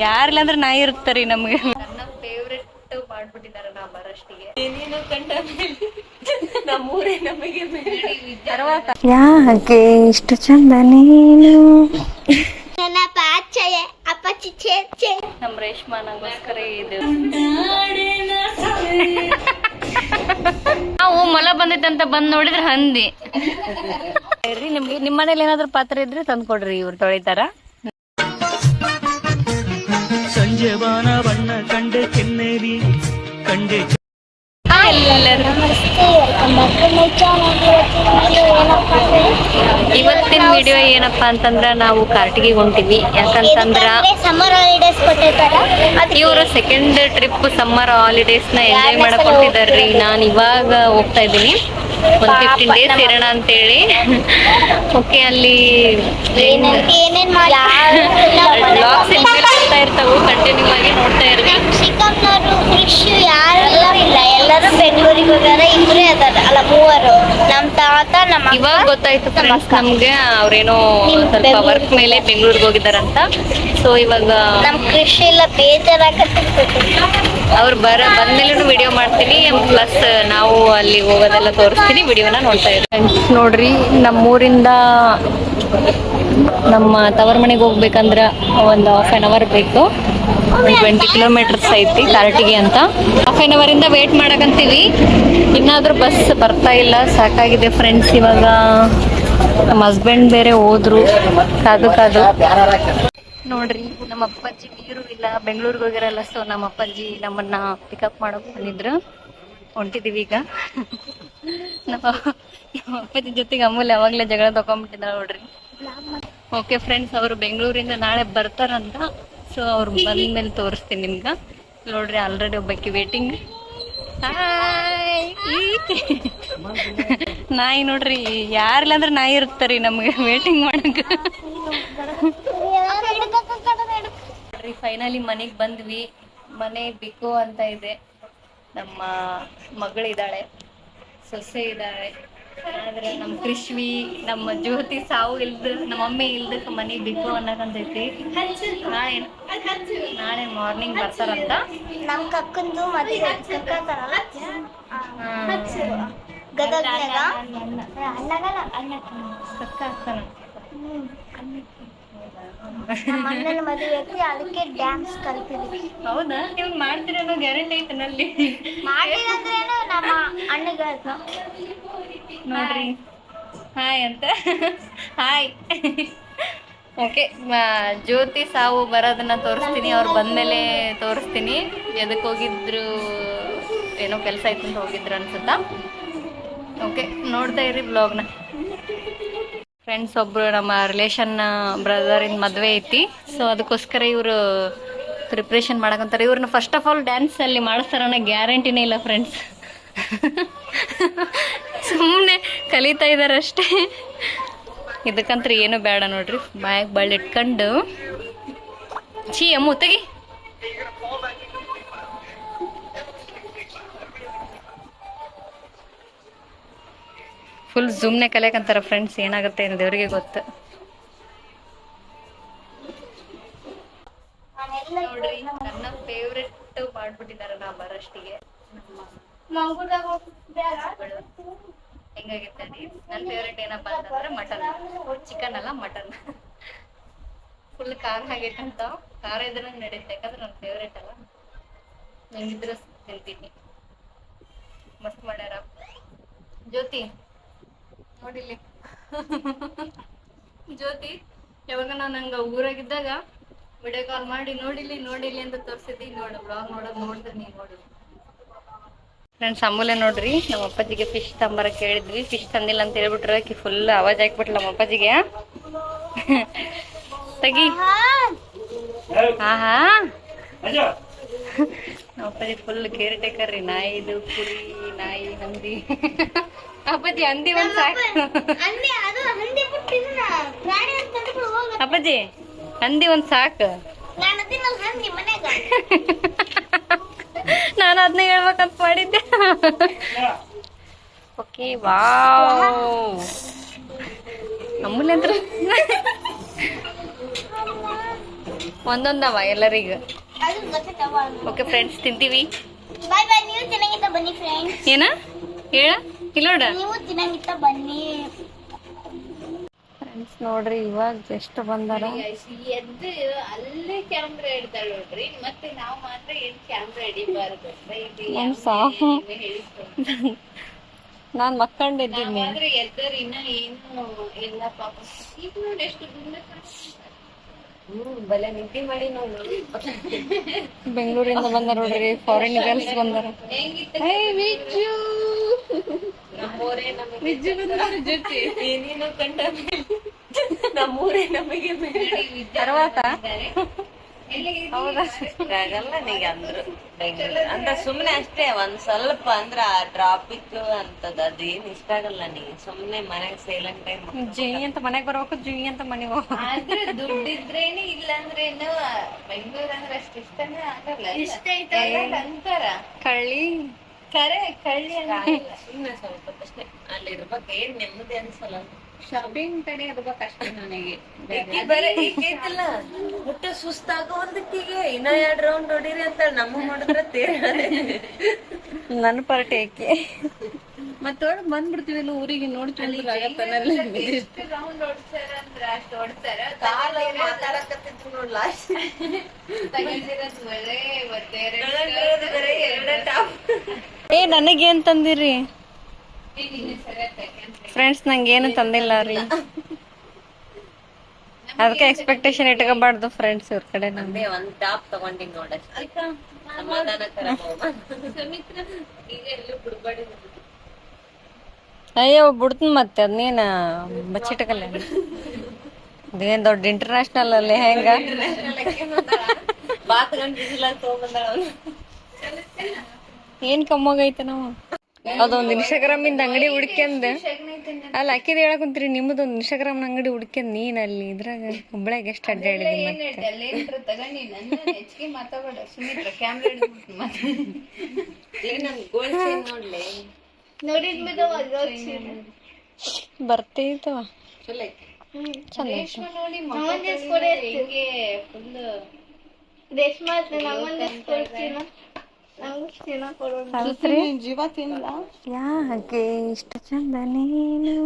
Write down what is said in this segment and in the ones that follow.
ಯಾರಿಲ್ಲಂದ್ರೆ ನಾಯಿ ಇರ್ತಾರಿ ನಮ್ಗೆ. ನನ್ನ ಫೇವ್ರೆಟ್ ಮಾಡ್ಬಿಟ್ಟಿದ್ದಾರೆ ನಾ ಬರಷ್ಟಿಗೆ ನೀನು ಕಂಡ ನಮ್ಮೂರೇ ನಮಗೆ ಯಾಕೆ ಇಷ್ಟು ಚಂದ ನೀನು? ನನ್ನ ಪಾಚಯ ಅಪ್ಪಚ್ಚಿ ಚೇಚೆ ನಮ್ಮ ರೇಷ್ಮಾ ನಂಗೋಸ್ಕರ ಇದು ನಾವು ಮೊಲ ಬಂದೈತಂತ ಬಂದ್ ನೋಡಿದ್ರೆ ಹಂದಿ. ನಿಮ್ಗೆ ನಿಮ್ಮ ಮನೇಲಿ ಏನಾದ್ರು ಪಾತ್ರೆ ಇದ್ರೆ ತಂದ್ಕೊಡ್ರಿ ಇವ್ರು ತೊಳಿತಾರ. ಸಂಜೆ ಬಣ್ಣ ಕಂಡೆ ಕೆನ್ನೇರಿ ಕಂಡೆ ಎಲ್ಲರೂ. ಇವತ್ತಿನ ವಿಡಿಯೋ ಏನಪ್ಪಾ ಅಂತಂದ್ರ ನಾವು ಕಾರ್ಟಿಗೆ ಹೊಂಟಿವಿ ಯಾಕಂತಂದ್ರ ಸಮ್ಮರ್ ಹಾಲಿಡೇಸ್ ಕೊಟ್ಟಿರ್ತಾರ. ಇವರು ಸೆಕೆಂಡ್ ಟ್ರಿಪ್ ಸಮ್ಮರ್ ಹಾಲಿಡೇಸ್ನ ಎಂಜಾಯ್ ಮಾಡಕ್ ಹೊಂಟಿದಾರ್ರಿ ನಾನ್ ಇವಾಗ ಹೋಗ್ತಾ ಇದ್ದೀನಿ. ಒಂದ್ ಫಿಫ್ಟೀನ್ ಡೇಸ್ ಇರೋಣ ಅಂತೇಳಿ. ಓಕೆ ಅಲ್ಲಿ ಬ್ಲಾಗ್ಸ್ ಬರ್ತಾ ಇರ್ತಾವು ಕಂಟಿನ್ಯೂ ಆಗಿ ನೋಡ್ತಾ ಇರ್ರಿ. ಚಿಕ್ಕಮ್ಮನವರು ಕೃಷಿ ಯಾರೆಲ್ಲ ಇಲ್ಲ ಎಲ್ಲರೂ ಬೆಂಗಳೂರಿಗೆ ಹೋಗ್ಯಾರ ಇಬ್ರೇ ಅದಾರ. ಅಲ್ಲ ಮೂವರು. ನಮ್ ತಾತ ನಮ್ಮ ಇವಾಗ ಗೊತ್ತಾಯ್ತು ಫ್ರೆಂಡ್ಸ್ ನಮ್ಗೆ ಅವ್ರೇನೋ ಸ್ವಲ್ಪ ವರ್ಕ್ ಮೇಲೆ ಬೆಂಗಳೂರಿಗೆ ಹೋಗಿದಾರಂತ ಸೊ ಇವಾಗ ನಮ್ ಕೃಷಿ ಎಲ್ಲ ಬೇಜಾರಾಗತ್ತೆ. ಅವ್ರು ಬರ ಬಂದ್ಮೇಲೆ ವಿಡಿಯೋ ಮಾಡ್ತೀನಿ ಪ್ಲಸ್ ನಾವು ಅಲ್ಲಿ ಹೋಗೋದೆಲ್ಲ ತೋರಿಸ್ತೀನಿ ವಿಡಿಯೋನ ನೋಡ್ತಾ ಇದ್ದೀವಿ ನೋಡ್ರಿ, ನಮ್ಮೂರಿಂದ ನಮ್ಮ ತವರ್ ಮನೆಗೆ ಹೋಗ್ಬೇಕಂದ್ರೆ ಒಂದು ಹಾಫ್ ಆನ್ ಅವರ್ ಬೇಕು. ಟ್ವೆಂಟಿ ಕಿಲೋಮೀಟರ್ಸ್ ಐತಿ ಕಾರ್ಟಿಗೆ ಅಂತ. ಹಾಫ್ ಆನ್ ಅವರಿಂದ ವೇಟ್ ಮಾಡಕಂತೀವಿ. ಇನ್ನಾದ್ರೂ ಬಸ್ ಬರ್ತಾ ಇಲ್ಲ, ಸಾಕಾಗಿದೆ ಫ್ರೆಂಡ್ಸ್ ಇವಾಗ. ನಮ್ಮ ಹಸ್ಬೆಂಡ್ ಬೇರೆ ಹೋದ್ರು, ಕಾದು ಕಾದು. ನೋಡ್ರಿ, ನಮ್ಮ ಅಪ್ಪಾಜಿ ಇಲ್ಲ, ಬೆಂಗಳೂರಿಗೆ ಹೋಗಿರಲ್ಲ ಸೊ ನಮ್ಮ ಅಪ್ಪಾಜಿ ನಮ್ಮನ್ನ ಪಿಕಪ್ ಮಾಡಕ್ ಬಂದಿದ್ರು. ಹೊಂಟಿದೀವಿ ಈಗ. ನಮ್ಮ ಅಪ್ಪಾಜಿ ಜೊತೆಗೆ ಅಮೂಲ್ ಯಾವಾಗ್ಲೇ ಜಗಳ ತಗೊಂಡ್ಬಿಟ್ಟಿದ್ದಾರೆ ನೋಡ್ರಿ. ಓಕೆ ಫ್ರೆಂಡ್ಸ್ ಅವರು ಬೆಂಗಳೂರಿಂದ ನಾಳೆ ಬರ್ತಾರಂತ ಸೊ ಅವ್ರು ಬಂದ್ಮೇಲೆ ತೋರಿಸ್ತೀನಿ ನಿಮ್ಗ. ನೋಡ್ರಿ ಆಲ್ರೆಡಿ ಒಬ್ಬಕ್ಕೆ ವೇಟಿಂಗ್ ನಾಯಿ ನೋಡ್ರಿ ಯಾರಿಲ್ಲ ಅಂದ್ರೆ ನಾಯಿ ಇರ್ತಾರಿ ನಮ್ಗೆ ವೇಟಿಂಗ್ ಮಾಡಕ್ ನೋಡ್ರಿ ಫೈನಲಿ ಮನೆಗೆ ಬಂದ್ವಿ. ಮನೆ ಬಿಕ್ಕು ಅಂತ ಇದೆ. ನಮ್ಮ ಮಗಳಿದ್ದಾಳೆ. ಸೊಸೆ ಇದ್ದಾಳೆ. ಆದ್ರೆ ನಮ್ಮ ಕೃಷ್ವಿ ನಮ್ಮ ಜ್ಯೋತಿ ಸಾವು ಇಲ್ದ ನಮ್ಮ ಮಮ್ಮಿ ಇಲ್ದಕ್ಕೆ ಮನೆ ಬಿಕ್ಕು ಅನ್ನಕಂತೈತಿ ನಾಳೆ ನಾಳೆ ಮಾರ್ನಿಂಗ್ ಬರ್ತಾರಂತ. ನಮ್ ಕಕ್ಕಂದು ಮದುವೆ ಅಣ್ಣ ಅಣ್ಣಗಲ್ಲ ಅಣ್ಣ ಕಕ್ಕ ಅಕ್ಕನ. ನಮ್ಮ ಅಣ್ಣನ ಮದುವೆ ಐತಿ ಅದಕ್ಕೆ ಡ್ಯಾನ್ಸ್ ಕಲ್ತಿದ್ವಿ. ಹೌದಾ? ನೀವು ಮಾಡ್ತಿರೋ ಗ್ಯಾರಂಟಿ ಐತೆ ನಲ್ಲಿ. ಮಾಡಿದಂದ್ರೇನು ನಮ್ಮ ಅಣ್ಣಗ ನೋಡ್ರಿ. ಹಾಯ್ ಅಂತ. ಹಾಯ್ ಓಕೆ ಜ್ಯೋತಿ ಸಾವು ಬರೋದನ್ನ ತೋರಿಸ್ತೀನಿ. ಅವ್ರು ಬಂದಮೇಲೆ ತೋರಿಸ್ತೀನಿ. ಎದಕ್ಕೆ ಹೋಗಿದ್ರು ಏನೋ ಕೆಲಸ ಇತ್ತು ಅಂತ ಹೋಗಿದ್ರು ಅನ್ಸುತ್ತಾ? ಓಕೆ ನೋಡ್ತಾ ಇರಿ ಬ್ಲಾಗ್ನ ಫ್ರೆಂಡ್ಸ್ ಒಬ್ರು ನಮ್ಮ ರಿಲೇಷನ್ ಬ್ರದರಿನ ಮದುವೆ ಐತಿ. ಸೊ ಅದಕ್ಕೋಸ್ಕರ ಇವರು ಪ್ರಿಪ್ರೇಷನ್ ಮಾಡಕಂತಾರೆ. ಇವ್ರನ್ನ ಫಸ್ಟ್ ಆಫ್ ಆಲ್ ಡ್ಯಾನ್ಸ್ ಅಲ್ಲಿ ಮಾಡಿಸ್ತಾರ ಅನ್ನೋ ಗ್ಯಾರಂಟಿನೇ ಇಲ್ಲ ಫ್ರೆಂಡ್ಸ್ ಸುಮ್ಮನೆ ಕಲಿತಾ ಇದಾರೆ ಅಷ್ಟೇ. ಇದಕ್ಕಂತ್ರ ಏನು ಬೇಡ ನೋಡ್ರಿ. ಬಾಯಾಗ ಬಳ್ಳಿ ಇಟ್ಕೊಂಡು ಛೀ, ಅಮ್ಮ, ತೆಗಿ. ಫುಲ್ ಜೂಮ್ನೆ ಕಲಿಯಕಂತಾರ ಫ್ರೆಂಡ್ಸ್ ಏನಾಗುತ್ತೆ ಏನು ದೇವ್ರಿಗೆ ಗೊತ್ತು. ನೋಡ್ರಿ ನನ್ನ ಫೇವ್ರೆಟ್ ಮಾಡ್ಬಿಟ್ಟಿದ್ದಾರೆ ನಾ ಬರಷ್ಟಿಗೆ. ನನ್ನ ಫೇವ್ರೆಟ್ ಏನಪ್ಪಾ ಅಂತಂದ್ರೆ ಮಟನ್ ಚಿಕನ್ ಅಲ್ಲ ಮಟನ್ ಫುಲ್ ಖಾರ ಆಗೈತಂತ ಖಾರ ಇದ್ರೆ ನಂಗೆ ನಡೆಯುತ್ತೆ ಯಾಕಂದ್ರೆ ನನ್ನ ಫೇವ್ರೆಟ್ ಅಲ್ಲ. ಹೆಂಗಿದ್ರು ತಿಂತೀನಿ. ಮಸ್ತ್ ಮಾಡ್ಯಾರ. ಜ್ಯೋತಿ ನೋಡಿಲ್ಲಿ. ಜ್ಯೋತಿ ಯಾವಾಗ ನಾನು ಹಂಗ ಊರಾಗಿದ್ದಾಗ ವಿಡಿಯೋ ಕಾಲ್ ಮಾಡಿ ನೋಡಿಲಿ ನೋಡಿಲಿ ಅಂತ ತೋರಿಸಿದ್ದಿ. ನೋಡು ಬ್ಲಾಗ್ ನೋಡೋದು ನೋಡಿದ್ರೆ ನೀನು ನೋಡಿ. ನನ್ನ ಸಮೂಲೆ ನೋಡ್ರಿ ನಮ್ಮ ಅಪ್ಪಾಜಿಗೆ ಫಿಶ್ ತಂಬರ ಕೇಳಿದ್ವಿ. ಫಿಶ್ ತಂದಿಲ್ಲ ಅಂತ ಹೇಳ್ಬಿಟ್ರೆ ಆಕಿ ಫುಲ್ ಅವಾಜ್ ಹಾಕ್ಬಿಟ್ಲ ನಮ್ಮ ಅಪ್ಪಾಜಿಗೆ. ತಗಿ. ಹಾ ಹಾ ನಮ್ಮ ಅಪ್ಪಾಜಿ ಫುಲ್ ಕೇರ್ ಟೇಕರ್ ರೀ ನಾಯಿದು ಕುರಿ. ನಾಯಿ ಹಂದಿ. ಅಪ್ಪಾಜಿ ಹಂದಿ ಒಂದ್ ಸಾಕು. ಅಪ್ಪಾಜಿ ಹಂದಿ ಒಂದ್ ಸಾಕು. ನಾನು ಅದನ್ನ ಹೇಳ್ಬೇಕಂತ ಮಾಡಿದ್ದೆ. ಓಕೆ ವಾವ್ ಅಂತ ಒಂದೊಂದವ ಎಲ್ಲರಿಗೂ. ಓಕೆ ಫ್ರೆಂಡ್ಸ್ ತಿಂತೀವಿ. ಬಾಯ್ ಬಾಯ್ ನೀವು ತಿನ್ನಂಗಿತ್ತ ಬನ್ನಿ ಫ್ರೆಂಡ್ಸ್ ಏನ? ಹೇಳ? ಇಲ್ಲೋಡ ನೀವು ಬನ್ನಿ. ಫ್ರೆಂಡ್ಸ್ ನೋಡ್ರಿ ಇವಾಗ ಜಸ್ಟ್ ಬಂದಾರ. ಎದ್ದು ಅಲ್ಲೇ ಕ್ಯಾಮ್ರಾ ಹಿಡ್ದಾಳ ನೋಡ್ರಿ. ಮತ್ತೆ ನಾವು ಮಾತ್ರ ಏನ್ ಕ್ಯಾಮ್ರಾ ಹಿಡಿಬಾರ್ದು. ನನ್ ಮಕ್ಕಂಡಿದ್ದೀನಿ ಆದ್ರೆ ಎದ್ದರ್ ಇನ್ನ ಏನು ಇಲ್ಲ ಪಾಪ. ಈಗ ನೋಡಿ ಎಷ್ಟು ಬಲೆ ನಿದ್ದೆ ಮಾಡಿ ನಾವು ಬೆಂಗಳೂರಿಂದ ಬಂದಾರ ನೋಡ್ರಿ ಫಾರಿನ್ ಗರ್ಲ್ಸ್ ಬಂದಾರ. ನಮ್ಮೂರೇ ನಮಗೆ ತರ್ವಾತ ಆಗಲ್ಲ ನೀಗ ಅಂದ್ರು. ಅಂತ ಅಂದ್ರೆ ಸುಮ್ನೆ ಅಷ್ಟೇ ಒಂದ್ ಸ್ವಲ್ಪ ಅಂದ್ರ ಟ್ರಾಫಿಕ್ ಅಂತದ ಅದೇನ್ ಇಷ್ಟ ಆಗಲ್ಲ ನೀ ಸುಮ್ನೆ ಮನೆಗ್ ಸೈಲೆಂಟ್ ಟೈಮ್ ಜುಯಿ ಅಂತ ಮನೆಗ್ ಬರ್ಬೇಕು ಜುಯಿ ಅಂತ ಮನೆಗ್ ಹೋಗ್ಬೇಕು. ಆದ್ರೆ ದುಡ್ಡಿದ್ರೇನೆ ಇಲ್ಲಾಂದ್ರೇನು ಬೆಂಗಳೂರ್ ಅಂದ್ರೆ ಅಷ್ಟು ಇಷ್ಟನೇ ಆಗಲ್ಲ. ಇಷ್ಟ ಅಂತಾರ ಕಳ್ಳಿ. ಕರೆ ಕಳ್ಳಿ ಸುಮ್ನೆ ಸ್ವಲ್ಪ ಅಷ್ಟೇ. ಅಲ್ಲಿ ಬಗ್ಗೆ ಏನ್ ನೆಮ್ಮದಿ ಅನ್ಸಲ್ಲ. ಶಾಪಿಂಗ್ ಇರ್ಬೇಕು ಅಷ್ಟೇ ನನಗೆ. ಈಕಿ ಬರೇ ಈಕೈತಿಲ್ಲ ಮುಟ್ಟ ಸುಸ್ತಾಗೋ ಒಂದಕ್ಕಿಗೆ ಇನ್ನ ಎರಡ್ ರೌಂಡ್ ಹೊಡೀರಿ ಅಂತ ನಮ್ಮ ಮಾಡಿದ್ರೆ ತೇರ ನನ್ನ ಪಾರ್ಟಿ ಆಕಿ ಮತ್ತೊಳಗ್ ಬಂದ್ಬಿಡ್ತೀವಿ ಇಲ್ಲ ಊರಿಗೆ ನೋಡ್ತೀವಿ ರೌಂಡ್ ಓಡ್ಸಾರ ಅಂದ್ರ ಅಷ್ಟು ಕಾಲ ಮಾತಾಡಕತ್ತಿದ್ರು ನೋಡ್ ಲಾಸ್ಟ್ ತಗೊಂಡಿರೋದು ಬರೇ ಬರೀ ಎರಡ ಟಾಪ್ ಏ ನನಗೇನ್ ತಂದಿರಿ? ಫ್ರೆಂಡ್ಸ್ ನಂಗೇನು ತಂದಿಲ್ಲ ರೀ. ಅದಕ್ಕೆ ಎಕ್ಸ್ಪೆಕ್ಟೇಷನ್ ಇಟ್ಕೋಬಾರ್ದು ಫ್ರೆಂಡ್ಸ್ ಇವ್ರ ಕಡೆ ನಮ್ಗೆ ಅದೇ ಒಂದ್ ಟಾಪ್ ತಗೊಂಡಿನ್ ನೋಡಷ್ಟೇ ಅಯ್ಯೋ ಬಿಡ್ತೀನಿ ಮತ್ತೆ. ಅದನ್ನೇನ ಬಚ್ಚಿಟ್ಕಲ್ಲ ಅದೇನ್ ದೊಡ್ಡ ಇಂಟರ್ನ್ಯಾಷನಲ್ ಅಲ್ಲಿ ಹೆಂಗ. ಏನ್ ಕಮ್ಮಾಗೈತೆ ನಾವು? ಅದೊಂದ್ ಇನ್ಸ್ಟಾಗ್ರಾಮ್ ಇಂದ ಅಂಗಡಿ ಹುಡ್ಕ್ಯಂದ. ಅಲ್ಲ ಅಕ್ಕಿದ ಹೇಳಕ್ ಕುಂತ್ರಿ ನಿಮ್ಮದೊಂದ್ ಇನ್ಸ್ಟಾಗ್ರಾಮ್ ಅಂಗಡಿ ಹುಡ್ಕ್ಯಂದ್ ನೀನ್ ಅಲ್ಲಿ ಇದ್ರಾಗ ಹುಬ್ಳ್ಯಾಗ ಎಷ್ಟ್ ಅಡ್ಡಾಡಿದಿ ಮತ್ತೆ. ಅಲ್ಲೇನ್ರ ತಗೊಂಡಿ ನನ್ನ ಹೆಚ್ಚಿಗೆ ಮಾತಾಡ ಸುಮಿತ್ರ ಕ್ಯಾಮ್ರಾ ಹಿಡಿದ್ಬಿಟ್ಟು ಮಾತಾಡಿ. ಈಗ ನನ್ ಗೋಲ್ಡ್ ಚೈನ್ ನೋಡ್ಲಿ? ನೋಡಿದ್ಮೇಲೆ ಬರ್ತೈತವ ಚಂದ ರೇಷ್ಮಾ ಯಾಕೆ ಇಷ್ಟ ಚಂದ ನೀನು.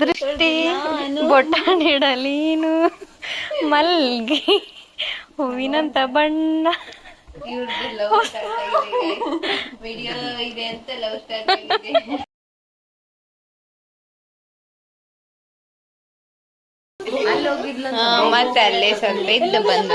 ದೃಷ್ಟಿ ಬೊಟ್ಟಾಣಿಡಲೀನು ಮಲ್ಗೆ, ಹೂವಿನಂತ ಬಣ್ಣ. ವಿಡಿಯೋ ಮತ್ತೆ ಅಲ್ಲೇ ಸ್ವಲ್ಪ ಇದ್ದು ಬಂದು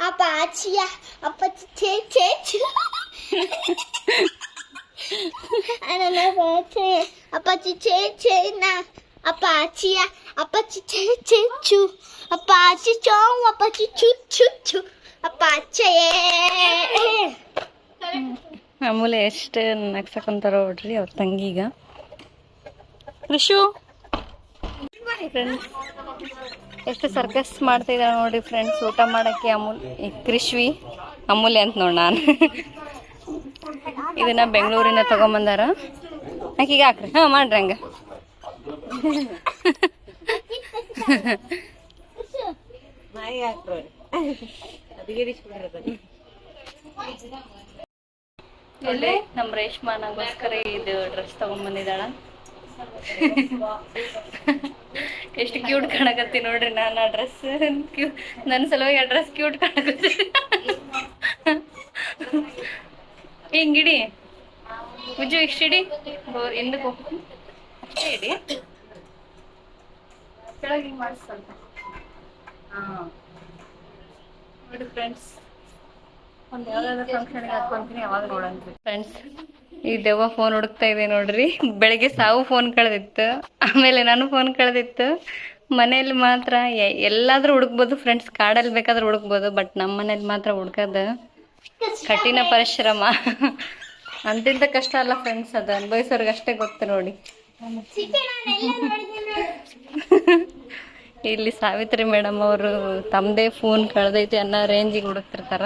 ನನ್ನ ಪಾಚೆ ಅಪ್ಪಾಚಿ ಚೇಚೆ ಅಪ್ಪಾಚಿ ನನ್ನ ಪಾಚೆಯ ಅಪ್ಪಾಚಿ ಚೇಚೆನ ಅಪ್ಪಾಚಿಯ ಅಪ್ಪಾಚಿ ಚೇಚೆ ನನ್ನ ಪಾಚೆಯ ಅಪ್ಪಾಚಿ ಚೇಚೆನ ಅಪ್ಪಾಚಿಯ ಅಪ್ಪಾಚಿ ಚೇಚೆಚ್ಚು ಅಪ್ಪಾಚಿ ಚೋ ಅಪ್ಪಾಚಿ ಚು ಚು ಚು ಅಪ್ಪಾಚೆಯೇ ಆಮೇಲೆ ಎಷ್ಟು ನಗ್ಸಕಂತಾರ ನೋಡ್ರಿ ಅವ್ರ ತಂಗಿಗ ಕೃಷು ಫ್ರೆಂಡ್ಸ್ ಎಷ್ಟು ಸರ್ಕಸ್ ಮಾಡ್ತಾ ಇದ್ದಾರೆ ನೋಡಿ ಫ್ರೆಂಡ್ಸ್ ಊಟ ಮಾಡೋಕ್ಕೆ ಅಮೂಲ್ ಕೃಷ್ವಿ ಅಮೂಲ್ಯ ಅಂತ ನೋಡಿ ನಾನು. ಇದನ್ನ ಬೆಂಗಳೂರಿಂದ ತಗೊಂಬಂದಾರ. ಆಕಿಗೆ ಹಾಕ್ರಿ. ಹಾ, ಮಾಡ್ರಿ ಹಂಗ. ಇಲ್ಲಿ ನಮ್ಮ ರೇಷ್ಮಾನಗೋಸ್ಕರ ಇದು ಡ್ರೆಸ್ ತಗೊಂಬಂದಿದ್ದಾಳ ಎಷ್ಟು ಕ್ಯೂಟ್ ಕಾಣಕತ್ತಿ ನೋಡ್ರಿ ನಾನು ಆ ಡ್ರೆಸ್ ಕ್ಯೂ ನನ್ನ ಸಲುವಾಗಿ ಆ ಡ್ರೆಸ್ ಕ್ಯೂಟ್ ಕಾಣಕತ್ತಿ. ಹಿಂಗಿಡಿ. ಉಜ್ಜು ಇಷ್ಟಿಡಿ ಹಿಂದಕ್ಕೆ ಹೋಗಿ. ಅಷ್ಟೇ ಇಡಿ. ಕೆಳಗೆ ಹಿಂಗೆ ಮಾಡಿಸ್ತಂತ ಹಾಂ. ಫ್ರೆಂಡ್ಸ್ ಒಂದು ಯಾವ್ದಾದ್ರು ಫಂಕ್ಷನ್ಗೆ ಹಾಕೊಂತೀನಿ ಯಾವಾಗ ನೋಡಂತ್ರಿ ಫ್ರೆಂಡ್ಸ್ ಈ ದೆವ್ವ ಫೋನ್ ಹುಡುಕ್ತಾ ಇದೆ ನೋಡ್ರಿ. ಬೆಳಿಗ್ಗೆ ಸಾವು ಫೋನ್ ಕಳೆದಿತ್ತು. ಆಮೇಲೆ ನಾನು ಫೋನ್ ಕಳೆದಿತ್ತು. ಮನೇಲಿ ಮಾತ್ರ ಎಲ್ಲಾದ್ರೂ ಹುಡುಕ್ಬೋದು ಫ್ರೆಂಡ್ಸ್ ಕಾಡಲ್ಲಿ ಬೇಕಾದ್ರೂ ಹುಡುಕ್ಬೋದು ಬಟ್ ನಮ್ಮ ಮನೇಲಿ ಮಾತ್ರ ಹುಡ್ಕೋದು. ಕಠಿಣ ಪರಿಶ್ರಮ. ಅಂತಿಂತ ಕಷ್ಟ ಅಲ್ಲ ಫ್ರೆಂಡ್ಸ್ ಅದು. ಅನುಭವಿಸೋರ್ಗೆ ಅಷ್ಟೇ ಗೊತ್ತು ನೋಡಿ. ಇಲ್ಲಿ ಸಾವಿತ್ರಿ ಮೇಡಮ್ ಅವರು ತಮ್ಮದೇ ಫೋನ್ ಕಳೆದೈತಿ ಅನ್ನೋ ರೇಂಜಿಗೆ ಹುಡುಕ್ತಿರ್ತಾರ.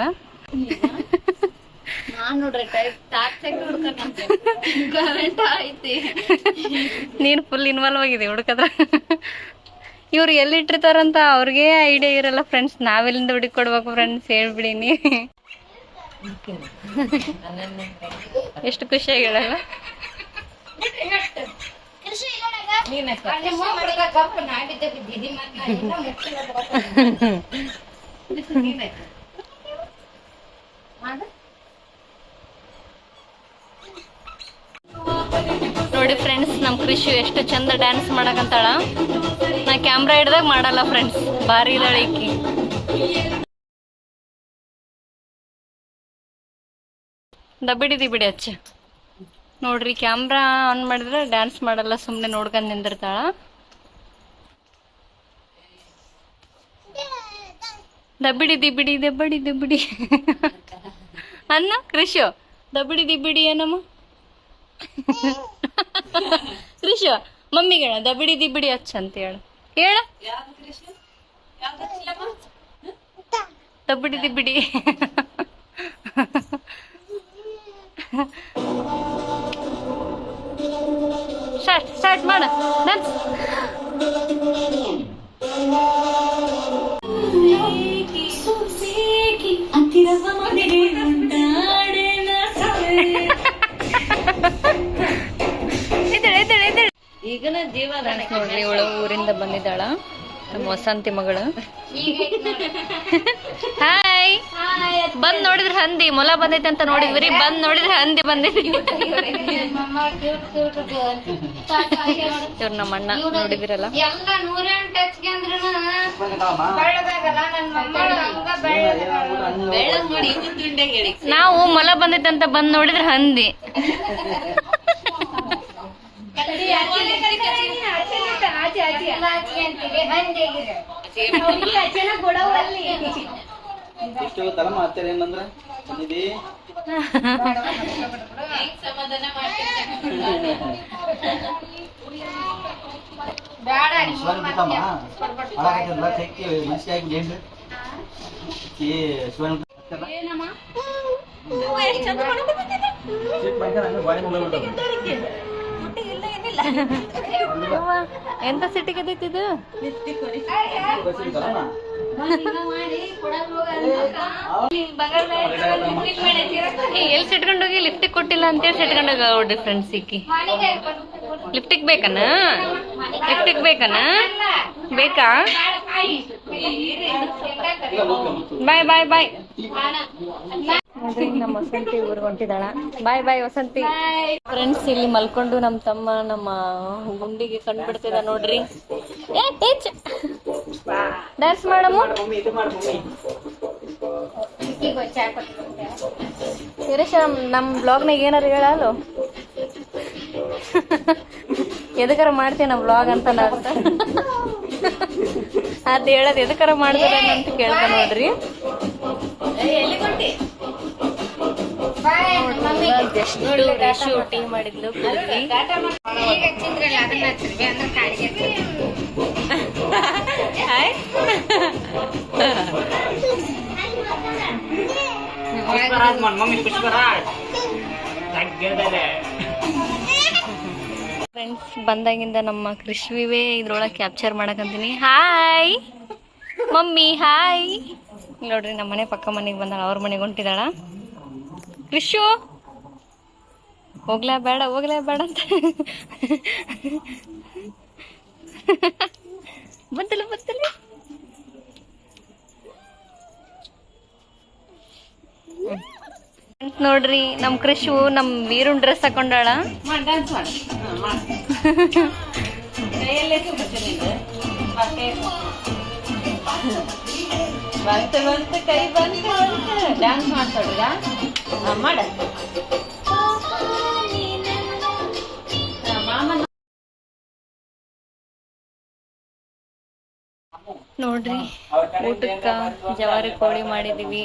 ನಾನ್ ನೋಡ್ರಿ ಟೈಪ್ ಟಾರ್ಚ್ ಹುಡ್ಕೊಂಡ್ ಕರೆಂಟ್ ಐತಿ. ನೀನು ಫುಲ್ ಇನ್ವಾಲ್ವ್ ಆಗಿದೆ ಹುಡುಕದ್ರ? ಇವ್ರು ಎಲ್ಲಿ ಇಟ್ಟಿರ್ತಾರಂತ ಅವ್ರಿಗೆ ಐಡಿಯಾ ಇರಲ್ಲ ಫ್ರೆಂಡ್ಸ್ ನಾವೆಲ್ಲಿಂದ ಹುಡುಕೊಡ್ಬೇಕು ಫ್ರೆಂಡ್ಸ್ ಹೇಳ್ಬಿಡಿನಿ ಎಷ್ಟು ಖುಷಿಯಾಗಿ ಹೇಳಲ್ಲ ನೋಡಿ ಫ್ರೆಂಡ್ಸ್ ನಮ್ಮ ಕೃಷಿ ಎಷ್ಟು ಚಂದ ಡ್ಯಾನ್ಸ್ ಮಾಡಕಂತಾಳ. ನಾ ಕ್ಯಾಮ್ರಾ ಹಿಡ್ದಾಗ ಮಾಡಲ್ಲ ಫ್ರೆಂಡ್ಸ್ ಭಾರಿ ಇದಾಳೆ ಈಕಿ. ದಬ್ಬಿಡಿದಿ ಬಿಡಿ ಅಚ್ಚ. ನೋಡ್ರಿ ಕ್ಯಾಮ್ರಾ ಆನ್ ಮಾಡಿದ್ರೆ ಡ್ಯಾನ್ಸ್ ಮಾಡಲ್ಲ ಸುಮ್ಮನೆ ನೋಡ್ಕೊಂಡು ನಿಂದಿರ್ತಾಳ. ದಬ್ಬಿಡಿ ದಿಬ್ಬಿಡಿ ದಬ್ಬಡಿ ದಿಬ್ಬಿಡಿ ಅನ್ನ ಕೃಷಿ ದಬ್ಬಿಡಿ ದಿಬ್ಬಿಡಿ ಏನಮ್ಮ? ಕೃಷಿ ಮಮ್ಮಿಗೆ ಹೇಳ ಬಿಡಿ ದಿಬ್ಬಿಡಿ ಹಚ್ಚ ಅಂತ ಹೇಳ. ಹೇಳ. ದಬ್ಬಿಡಿ ದಿಬ್ಬಿಡಿ ಸ್ಟಾರ್ಟ್ ಸ್ಟಾರ್ಟ್ ಮಾಡ. ನೋಡ್ರಿ, ಇವಳು ಊರಿಂದ ಬಂದಿದ್ದಾಳ. ನಮ್ಮ ವಸಂತಿ ಮಗಳು. ಹಾಯ್ ಬಂದ್ ನೋಡಿದ್ರ ಹಂದಿ, ಮೊಲ ಬಂದೈತೆ ಅಂತ ನೋಡಿದ್ವಿ ಬಂದ್ ನೋಡಿದ್ರ ಹಂದಿ ಬಂದೈತಿ. ಇವ್ರ ನಮ್ಮ ಅಣ್ಣ ನೋಡಿದಿರಲ್ಲ. ನಾವು ಮೊಲ ಬಂದೈತೆ ಅಂತ ಬಂದ್ ನೋಡಿದ್ರ ಹಂದಿ. ಎಷ್ಟು ತಲಮ ಹತ್ತಿರ ಏನಂದ್ರ ಬಂದಿದಿ ಶಿವನ್ ಎಂತ ಸಿಟ್ಟಿಗೆ ಇದು ಎಲ್ ಎಲ್ಲಿ ಸಿಟ್ಕೊಂಡು ಹೋಗಿ ಲಿಫ್ಟಿಗೆ ಕೊಟ್ಟಿಲ್ಲ ಅಂತೇಳಿ ಸಿಟ್ಕೊಂಡು ಹೋಗಿ ಫ್ರೆಂಡ್ಸ್ ಸಿಕ್ಕಿ. ಲಿಫ್ಟಿಗೆ ಬೇಕನ? ಲಿಫ್ಟಿಗೆ ಬೇಕನ? ಬೇಕಾ? ಬಾಯ್ ಬಾಯ್ ಬಾಯ್ ನಮ್ಮ ವಸಂತಿ ಊರಿಗೆ ಹೊಂಟಿದಾಳ ಬಾಯ್ ಬಾಯ್ ವಸಂತಿ. ಫ್ರೆಂಡ್ಸ್ ಇಲ್ಲಿ ಮಲ್ಕೊಂಡು ನಮ್ಮ ತಮ್ಮ ನಮ್ಮ ಗುಂಡಿಗೆ ಕಂಡ್ಬಿಡ್ತಿದ ನೋಡ್ರಿ. ಏ ಟೀಚ್ ಡ್ಯಾನ್ಸ್ ಮಾಡಮ್ಮ ಸುರೇಶ್ ನಮ್ಮ ಬ್ಲಾಗ್ನಾಗ ಏನಾರು ಹೇಳಲ್ಲ? ಎದಕ್ಕಾರ ಮಾಡ್ತೀನಿ ನಮ್ಮ ಬ್ಲಾಗ್ ಅಂತ ಅರ್ಥ ಅದ್ ಹೇಳದ್ ಎದಕ್ಕಾರ ಮಾಡ್ತಾರೆ ಅಂತ ಕೇಳ್ತಾ ನೋಡ್ರಿ. ಹಾಯ್ ಪುಷ್ಪರಾಜ್ ಮಾಡ್ ಮಮ್ಮಿ ಪುಷ್ಪರಾಜ್ ಫ್ರೆಂಡ್ಸ್ ಬಂದಾಗಿಂದ ನಮ್ಮ ಕೃಷಿವೇ ಇದ್ರೊಳಗೆ ಕ್ಯಾಪ್ಚರ್ ಮಾಡಕಂತೀನಿ. ಹಾಯ್ ಮಮ್ಮಿ ಹಾಯ್ ನೋಡ್ರಿ ನಮ್ಮ ಮನೆ ಪಕ್ಕ ಮನೆಗೆ ಬಂದಾಳ ಅವ್ರ ಮನೆಗೆ ಹೊಂಟಿದಾಳ. ಕೃಷು ಹೋಗ್ಲಾ ಬೇಡ, ಹೋಗ್ಲೇ ಬೇಡ ಅಂತ. ಬಂತಲ್ಲ Friends ನೋಡ್ರಿ, ನಮ್ ಕೃಷಿ ನಮ್ ವೀರುಣ್ ಡ್ರೆಸ್ ಹಾಕೊಂಡಾಳ. ಬಂತು ಬಂತು ಕೈ. ಬಂತು. ಡ್ಯಾನ್ಸ್ ಮಾಡ್ತಾಳ ಮಾಡ. ನೋಡ್ರಿ, ಊಟಕ್ಕ ಜವಾರಿ ಕೋಳಿ ಮಾಡಿದೀವಿ.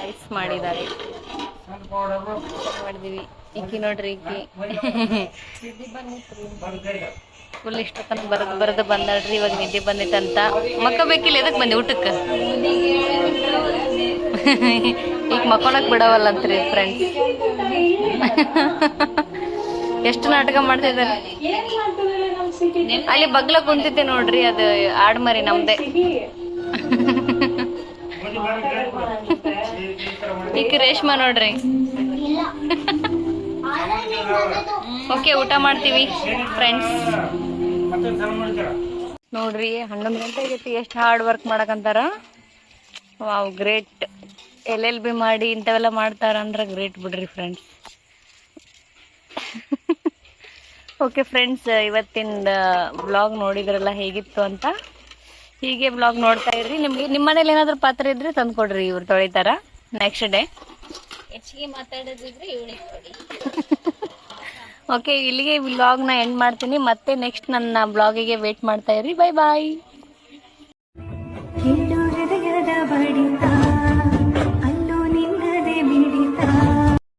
ರೈಸ್ ಮಾಡಿದ್ದಾರೆ. ಮಾಡಿದೀವಿ. ಈಕಿ ನೋಡ್ರಿ ಈಕಿ. ಫುಲ್ ಇಷ್ಟ ತನಕ ಬರದ್ ಬರದ್ ಬಂದಾಳ್ರಿ, ಇವಾಗ ನಿದ್ದೆ ಬಂದೈತಂತ ಮಕ್ಕ ಬೇಕಿಲ್ಲ, ಎದಕ್ ಬಂದಿ ಊಟಕ್ಕ? ಈಗ ಮಕ್ಕೊಳಕ್ ಬಿಡವಲ್ಲಂತ್ರಿ ಫ್ರೆಂಡ್ಸ್ ಎಷ್ಟು ನಾಟಕ ಮಾಡ್ತಿದ್ದಾರೆ? ಅಲ್ಲಿ ಬಗ್ಲ ಕುಂತಿದ್ದೆ ನೋಡ್ರಿ, ಅದು ಆಡ್ಮರಿ ನಮ್ದೆ. ಈಗ ರೇಷ್ಮಾ ನೋಡ್ರಿ. ಓಕೆ, ಊಟ ಮಾಡ್ತೀವಿ ಫ್ರೆಂಡ್ಸ್ ನೋಡ್ರಿ, ಹನ್ನೊಂದು ಗಂಟೆ ಆಗೈತಿ, ಎಷ್ಟು hard work ಮಾಡಕಂತಾರ? Wow great L L B ಮಾಡಿ ಇಂಥವೆಲ್ಲ ಮಾಡ್ತಾರ ಅಂದ್ರೆ ಗ್ರೇಟ್ ಬಿಡ್ರಿ ಫ್ರೆಂಡ್ಸ್ ಓಕೆ ಫ್ರೆಂಡ್ಸ್ ಇವತ್ತಿನ ಬ್ಲಾಗ್ ನೋಡಿದ್ರಲ್ಲ ಹೇಗಿತ್ತು ಅಂತ? ಹೀಗೆ ಬ್ಲಾಗ್ ನೋಡ್ತಾ ಇರ್ರಿ. ನಿಮ್ಗೆ ನಿಮ್ಮ ಮನೇಲಿ ಏನಾದ್ರು ಪಾತ್ರೆ ಇದ್ರೆ ತಂದ್ಕೊಡ್ರಿ ಇವ್ರು ತೊಳಿತಾರ. ನೆಕ್ಸ್ಟ್ ಡೇ ಹೆಚ್ಚಿಗೆ ಮಾತಾಡೋದಿದ್ರೆ ಇವಳಿಗೆ ಕೊಡಿ. ಓಕೆ ಇಲ್ಲಿಗೆ ವ್ಲಾಗ್ನ ಎಂಡ್ ಮಾಡ್ತೀನಿ. ಮತ್ತೆ ನೆಕ್ಸ್ಟ್ ನನ್ನ ಬ್ಲಾಗಿಗೆ ವೇಟ್ ಮಾಡ್ತಾ ಇರ್ರಿ. ಬಾಯ್ ಬಾಯ್